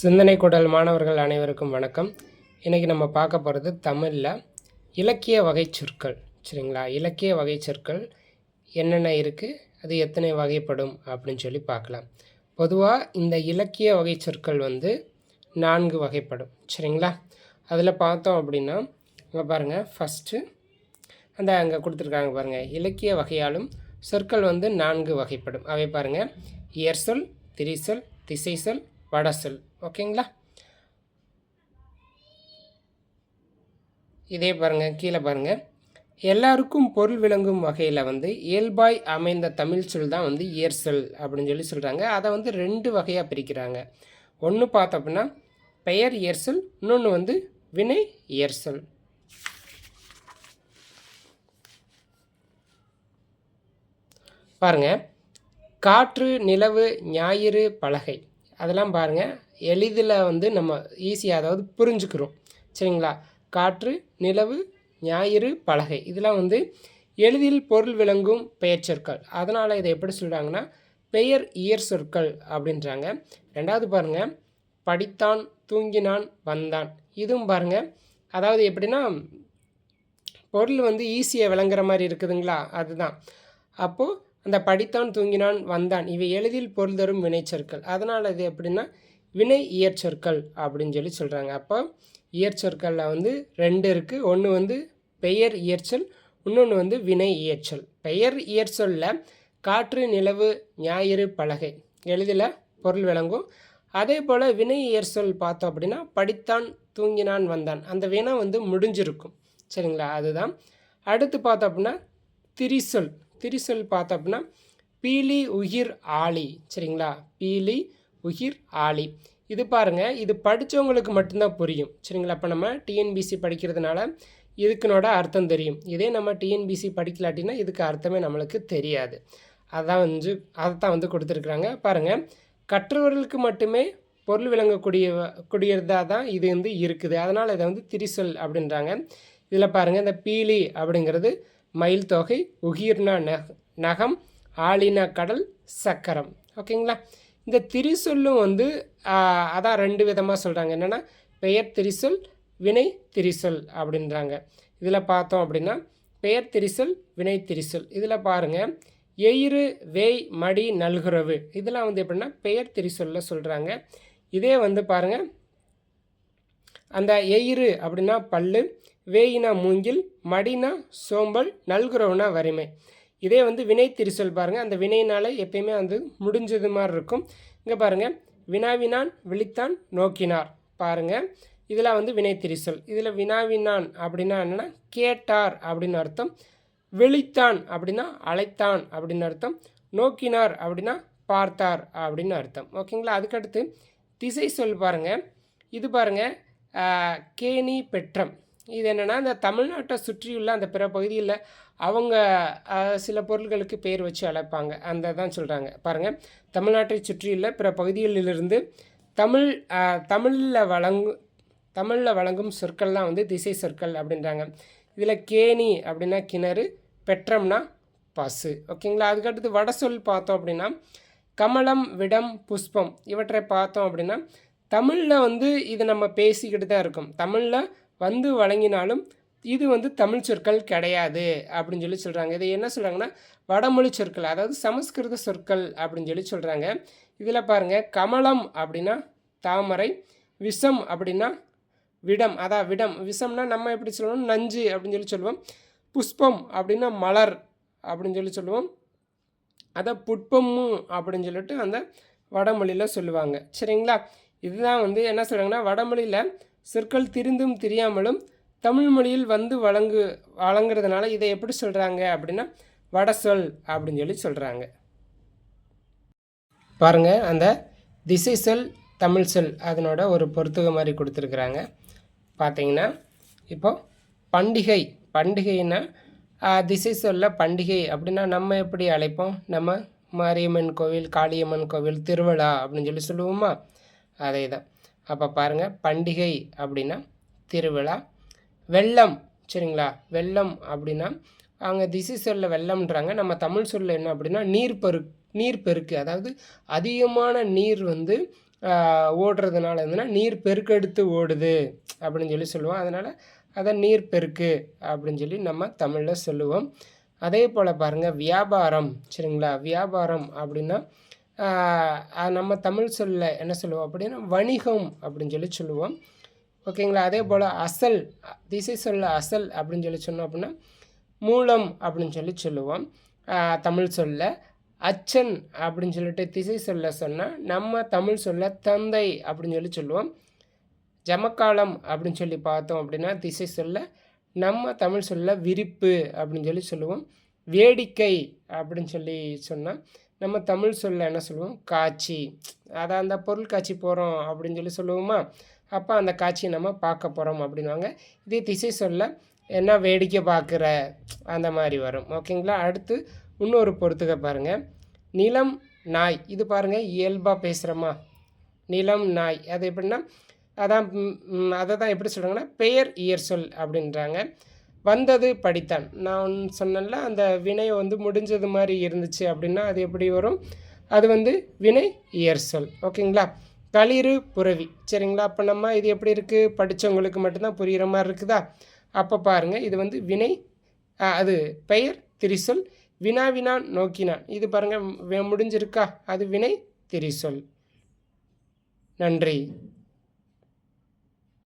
சிந்தனை குடல் மாணவர்கள் அனைவருக்கும் வணக்கம். இன்றைக்கி நம்ம பார்க்க போகிறது தமிழில் இலக்கிய வகை சொற்கள் சரிங்களா? இலக்கிய வகை சொற்கள் என்னென்ன இருக்குது அது எத்தனை வகைப்படும் அப்படின்னு சொல்லி பார்க்கலாம். பொதுவாக இந்த இலக்கிய வகை சொற்கள் வந்து நான்கு வகைப்படும் சரிங்களா? அதில் பார்த்தோம் அப்படின்னா இங்கே பாருங்கள் ஃபஸ்ட்டு அந்த அங்கே கொடுத்துருக்காங்க பாருங்கள் இலக்கிய வகையாலும் சொற்கள் வந்து நான்கு வகைப்படும். அவை பாருங்கள் இயற்சொல் திரிசொல் திசைசொல் வடசொல். ஓகேங்களா? இதே பாருங்கள் கீழே பாருங்கள் எல்லாருக்கும் பொருள் விளங்கும் வகையில் வந்து இயல்பாய் அமைந்த தமிழ் சொல் தான் வந்து இயற்சொல் அப்படின்னு சொல்லி சொல்கிறாங்க அதை வந்து ரெண்டு வகையாக பிரிக்கிறாங்க. ஒன்று பார்த்தோம்னா அப்படின்னா பெயர் இயற்சொல் இன்னொன்று வந்து வினை இயற்சொல் பாருங்கள் காற்று நிலவு ஞாயிறு பலகை. அதெல்லாம் பாருங்கள் எளிதில் வந்து நம்ம ஈஸியாக அதாவது புரிஞ்சுக்கிறோம். சரிங்களா? காற்று நிலவு ஞாயிறு பலகை. இதெல்லாம் வந்து எளிதில் பொருள் விளங்கும் பெயர் சொற்கள். அதனால் இதை எப்படி சொல்கிறாங்கன்னா பெயர் இயற் சொற்கள் அப்படின்றாங்க. ரெண்டாவது பாருங்கள் படித்தான் தூங்கினான் வந்தான். இதுவும் பாருங்கள் அதாவது எப்படின்னா பொருள் வந்து ஈஸியாக விளங்குற மாதிரி இருக்குதுங்களா? அதுதான். அப்போது அந்த படித்தான் தூங்கினான் வந்தான். இவை எளிதில் பொருள் தரும் வினைச்சொற்கள். அதனால் இது எப்படின்னா வினை இயற்சொற்கள் அப்படின்னு சொல்லி சொல்கிறாங்க அப்போ இயற்சொற்களில் வந்து ரெண்டு இருக்குது ஒன்று வந்து பெயர் இயற்சொல் இன்னொன்று வந்து வினை இயற்சொல். பெயர் இயற்சொல்லில் காற்று நிலவு ஞாயிறு பலகை. எளிதில் பொருள் விளங்கும். அதே போல் வினை இயற்சொல் பார்த்தோம் அப்படின்னா படித்தான் தூங்கினான் வந்தான். அந்த வினை வந்து முடிஞ்சிருக்கும். சரிங்களா? அதுதான். அடுத்து பார்த்தோம் அப்படின்னா திரிசொல். திரிசொல் பார்த்தோம் அப்படின்னா பீலி உயிர் ஆளி சரிங்களா? பீலி உயிர் ஆளி. இது பாருங்கள் இது படித்தவங்களுக்கு மட்டும்தான் புரியும் சரிங்களா? இப்போ நம்ம டிஎன்பிசி படிக்கிறதுனால இதுக்குனோட அர்த்தம் தெரியும். இதே நம்ம டிஎன்பிசி படிக்கலாட்டினா இதுக்கு அர்த்தமே நம்மளுக்கு தெரியாது. அதான் வந்து அதை தான் வந்து கொடுத்துருக்குறாங்க. பாருங்கள் கற்றவர்களுக்கு மட்டுமே பொருள் விளங்கக்கூடிய கூடியதாக தான் இது வந்து இருக்குது. அதனால் இதை வந்து திரிசொல் அப்படின்றாங்க. இதில் பாருங்கள் இந்த பீலி அப்படிங்கிறது மயில் தொகை உகிர்னா நகம் ஆளினா கடல் சக்கரம். ஓகேங்களா? இந்த திரிசொல்லும் வந்து அதான் ரெண்டு விதமாக சொல்கிறாங்க என்னென்னா பெயர் திரிசொல் வினை திரிசொல் அப்படின்றாங்க. இதில் பார்த்தோம் அப்படின்னா பெயர் திரிசொல் வினை திரிசொல். இதில் பாருங்கள் எயிறு வேய் மடி நல்குறவு. இதெல்லாம் வந்து எப்படின்னா பெயர் திரிசொல்ல சொல்கிறாங்க இதே வந்து பாருங்கள் அந்த எயிறு அப்படின்னா பல்லு வேயினா மூங்கில் மடினா சோம்பல் நல்குறவுனா வறுமை. இதே வந்து வினை திரிசல் பாருங்கள் அந்த வினையினால் எப்பயுமே வந்து முடிஞ்சது மாதிரி இருக்கும். இங்கே பாருங்கள் வினாவினான் விழித்தான் நோக்கினார். பாருங்கள் இதில் வந்து வினை திரிசொல். இதில் வினாவினான் அப்படின்னா என்னென்னா கேட்டார் அப்படின்னு அர்த்தம். விழித்தான் அப்படின்னா அழைத்தான் அப்படின்னு அர்த்தம். நோக்கினார் அப்படின்னா பார்த்தார் அப்படின்னு அர்த்தம். ஓகேங்களா அதுக்கடுத்து திசை சொல் பாருங்கள் இது பாருங்கள் கேணி பெற்றம். இது என்னென்னா இந்த தமிழ்நாட்டை சுற்றியுள்ள அந்த பிற பகுதியில் அவங்க சில பொருள்களுக்கு பெயர் வச்சு அழைப்பாங்க. அந்த தான் சொல்கிறாங்க பாருங்கள் தமிழ்நாட்டை சுற்றியுள்ள பிற பகுதிகளிலிருந்து தமிழ் தமிழில் வழங்கும் தமிழில் வழங்கும் சொற்கள்லாம் வந்து திசை சொற்கள் அப்படின்றாங்க. இதில் கேணி அப்படின்னா கிணறு பெற்றம்னா பசு. ஓகேங்களா? அதுக்கடுத்து வட சொல் பார்த்தோம் அப்படின்னா கமலம் விடம் புஷ்பம் இவற்றை பார்த்தோம் அப்படின்னா தமிழில் வந்து இது நம்ம பேசிக்கிட்டு தான் இருக்கோம். தமிழில் வந்து வழங்கினாலும் இது வந்து தமிழ் சொற்கள் கிடையாது அப்படின்னு சொல்லி சொல்கிறாங்க இதை என்ன சொல்கிறாங்கன்னா வடமொழி சொற்கள் அதாவது சமஸ்கிருத சொற்கள் அப்படின்னு சொல்லி சொல்கிறாங்க இதில் பாருங்கள் கமலம் அப்படின்னா தாமரை விஷம் அப்படின்னா விடம். அதான் விடம். விஷம்னா நம்ம எப்படி சொல்லுவோம்? நஞ்சு அப்படின்னு சொல்லி சொல்லுவோம். புஷ்பம் அப்படின்னா மலர் அப்படின்னு சொல்லி சொல்லுவோம். அதை புட்பமும் அப்படின்னு சொல்லிட்டு அந்த வடமொழியில் சொல்லுவாங்க. சரிங்களா? இதுதான் வந்து என்ன சொல்கிறாங்கன்னா வடமொழியில் சொற்கள் திரிந்தும் தெரியாமலும் தமிழ் மொழியில் வந்து வழங்கு வழங்குறதுனால இதை எப்படி சொல்கிறாங்க அப்படின்னா வட சொல் அப்படின்னு சொல்லி சொல்கிறாங்க பாருங்கள் அந்த திசை சொல் தமிழ் சொல் அதனோட ஒரு பொருத்துக மாதிரி கொடுத்துருக்குறாங்க. பார்த்தீங்கன்னா இப்போ பண்டிகை பண்டிகைன்னா திசை சொல்ல பண்டிகை அப்படின்னா நம்ம எப்படி அழைப்போம்? நம்ம மாரியம்மன் கோவில் காளியம்மன் கோவில் திருவிழா அப்படின்னு சொல்லி சொல்லுவோமா? அதே தான் அப்போ பாருங்கள் பண்டிகை அப்படின்னா திருவிழா. வெள்ளம் சரிங்களா? வெள்ளம் அப்படின்னா அவங்க திசை சொல்ல வெள்ளம்ன்றாங்க. நம்ம தமிழ் சொல்ல என்ன அப்படின்னா நீர் பெரு நீர் பெருக்கு. அதாவது அதிகமான நீர் வந்து ஓடுறதுனால இருந்ததுன்னா நீர் பெருக்கெடுத்து ஓடுது அப்படின்னு சொல்லி சொல்லுவோம். அதனால் அதை நீர் பெருக்கு அப்படின்னு சொல்லி நம்ம தமிழில் சொல்லுவோம். அதே போல் பாருங்கள் வியாபாரம் சரிங்களா? வியாபாரம் அப்படின்னா நம்ம தமிழ் சொல்ல என்ன சொல்லுவோம் அப்படின்னா வணிகம் அப்படின்னு சொல்லி சொல்லுவோம். ஓகேங்களா? அதே போல் அசல் திசை சொல்ல அசல் அப்படின்னு சொல்லி சொன்னோம் அப்படின்னா மூலம் அப்படின்னு சொல்லி சொல்லுவோம். தமிழ் சொல்ல அச்சன் அப்படின்னு சொல்லிட்டு திசை சொல்ல சொன்னால் நம்ம தமிழ் சொல்ல தந்தை அப்படின்னு சொல்லி சொல்லுவோம். ஜமக்காலம் அப்படின்னு சொல்லி பார்த்தோம் அப்படின்னா திசை சொல்ல நம்ம தமிழ் சொல்ல விரிப்பு அப்படின்னு சொல்லி சொல்லுவோம். வேடிக்கை அப்படின்னு சொல்லி சொன்னால் நம்ம தமிழ் சொல்ல என்ன சொல்லுவோம்? காட்சி. அதை அந்த பொருள் காட்சி போகிறோம் அப்படின்னு சொல்லி சொல்லுவோமா? அப்போ அந்த காட்சியை நம்ம பார்க்க போகிறோம் அப்படின்வாங்க இதே திசை சொல்ல என்ன வேடிக்கை பார்க்குற? அந்த மாதிரி வரும். ஓகேங்களா? அடுத்து இன்னொரு பொறுத்துக்க பாருங்கள் நிலம் நாய். இது பாருங்கள் இயல்பாக பேசுகிறோமா நிலம் நாய். அது எப்படின்னா அதான் அதை தான் எப்படி சொல்கிறாங்கன்னா பெயர் இயர் சொல் அப்படின்றாங்க. வந்தது படித்தான். நான் சொன்னேன்ல அந்த வினை வந்து முடிஞ்சது மாதிரி இருந்துச்சு அப்படின்னா அது எப்படி வரும்? அது வந்து வினை இயற்சொல். ஓகேங்களா? களிறு புறவி சரிங்களா? அப்போ நம்ம இது எப்படி இருக்குது படித்தவங்களுக்கு மட்டும்தான் புரிகிற மாதிரி இருக்குதா? அப்போ பாருங்கள் இது வந்து வினை அது பெயர் திரிசொல். வினாவினான் நோக்கினான் இது பாருங்கள் முடிஞ்சிருக்கா? அது வினை திரிசொல். நன்றி.